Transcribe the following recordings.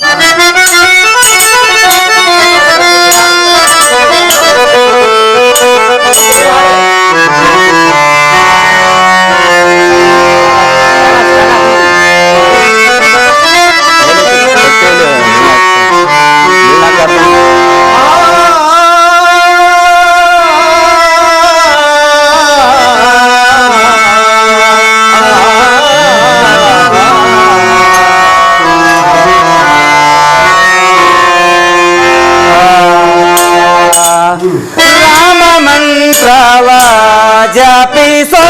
Bye. Rama ಮಂತ್ರವ ಜಪಿಸೋ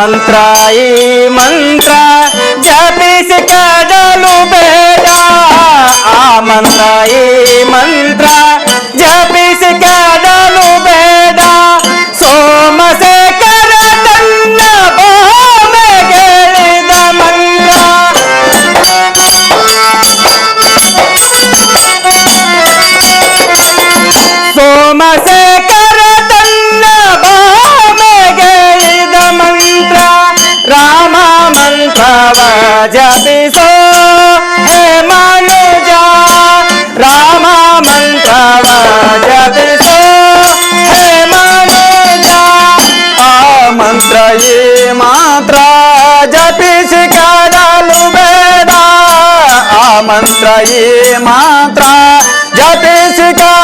ಮಂತ್ರ ಈ ಮಂತ್ರ ಜಪಿಸಿ ಕಡಲು ಬೇಡ ಆ ಮಂತ್ರ ಈ ಮಂತ್ರ राजा सो है माने जा। रामा मंत्रवा जाते है माने जा। आ मंत्र, ये मात्रा जपिस करालु बेदा। आ मंत्र, ये मात्रा जपिस कर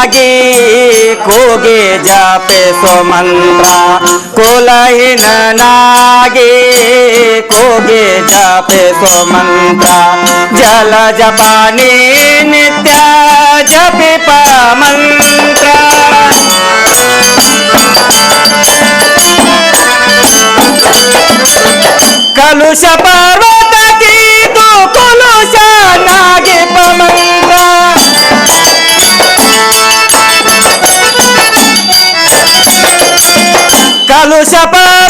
लागे कोगे जापे सो मंत्रा कोलहीन नागे, खोगे जापे सो मंत्रा जल जपानी नित्य पर मंत्रा कलुष lalu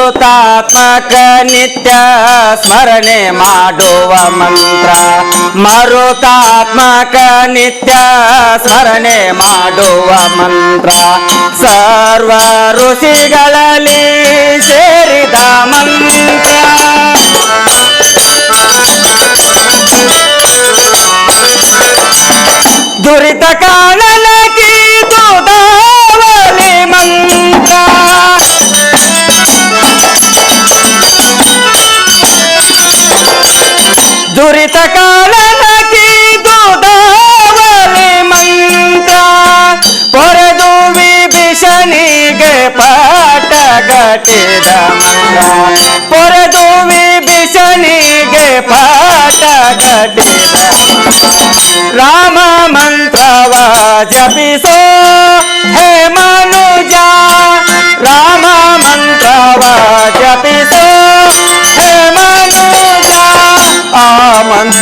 ಮರುತಾತ್ಮಕ ನಿತ್ಯ ಸ್ಮರಣೆ ಮಾಡುವ ಮಂತ್ರ. ಮರುತಾತ್ಮಕ ನಿತ್ಯ ಸ್ಮರಣೆ ಮಾಡುವ ಮಂತ್ರ. ಸರ್ವ ಋಷಿಗಳಲ್ಲಿ ಸೇರಿದ ಮಂತ್ರ. ದುರಿತ ಕಾಣಲಕೀದು ನುರಿತ ಕಾಲ ನಗಿದುದಾವಲಿ ಮಂತ್ರ ಪೊರೆದು ವಿಭೀಷಣಿಗೆ ಪಾಠ ಗಟ್ಟಿದ ಮಂತ್ರ ಪೊರೆದು ವಿಭೀಷಣಿಗೆ ಪಾಠ ಗಟ್ಟಿದ ರಾಮ ಮಂತ್ರವ ಜಪಿಸ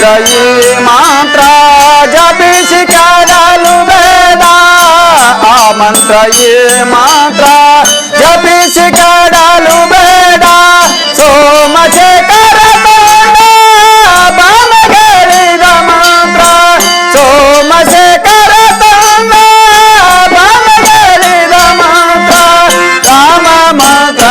గయి మంత్ర జపిషికరాలు వేద? ఆ మంత్ర ఏ మంత్ర. జపిషికరాలు వేద సోమశేఖర మంత్ర. రామ మంత్ర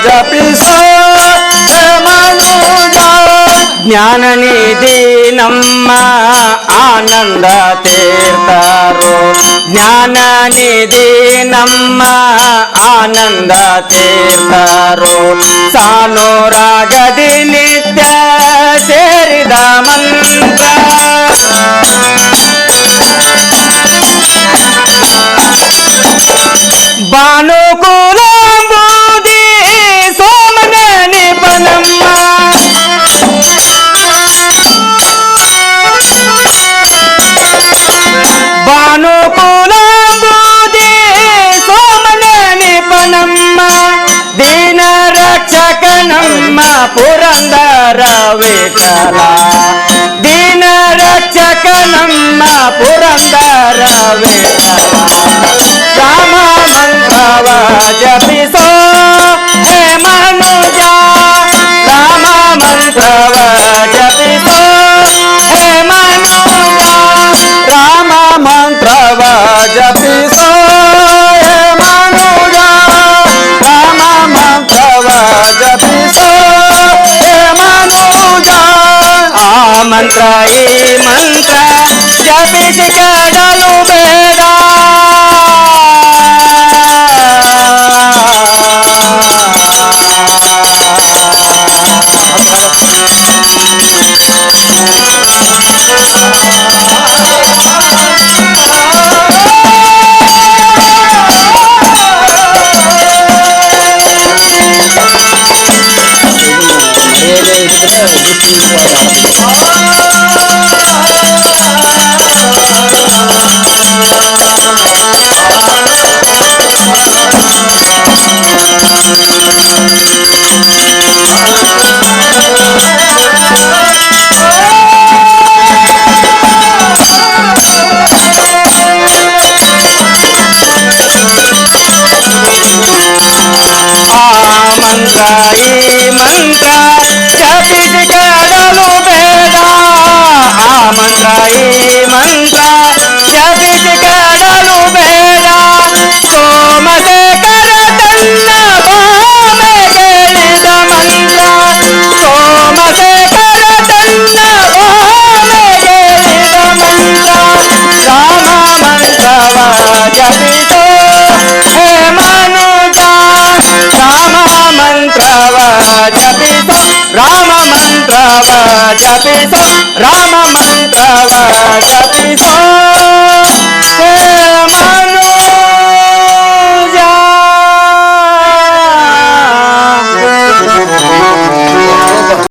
ಮಾತ್ರವ ಜಪಿಸೋ ಹೇ ಮನುಜ ಜ್ಞಾನ ನಿಧಿ ನಮ್ಮ ಆನಂದ ತೀರ್ಥರು ಜ್ಞಾನ ನಿಧಿ ನಮ್ಮ ಆನಂದ ತೀರ್ಥರು ಸಾನುರಾಗದಿ ನಿತ್ಯ ಸೇರಿದ ಮಂತ್ರ ಬಾನುಕುಲಾಂಬುದಿ ಪುರಂದರ ವಿಠಲ ದೀನ ರಕ್ಷಕ ನಮ್ಮ ಪುರಂದರ ವಿಠಲ ರಾಮ ಮಂತ್ರವ ಜಪಿಸೋ ಹೇ ಮಂತ್ರ ಈ ಮಂತ್ರ ಜಪಿಸಿ Aí जपिसो राम मंत्र जपिसो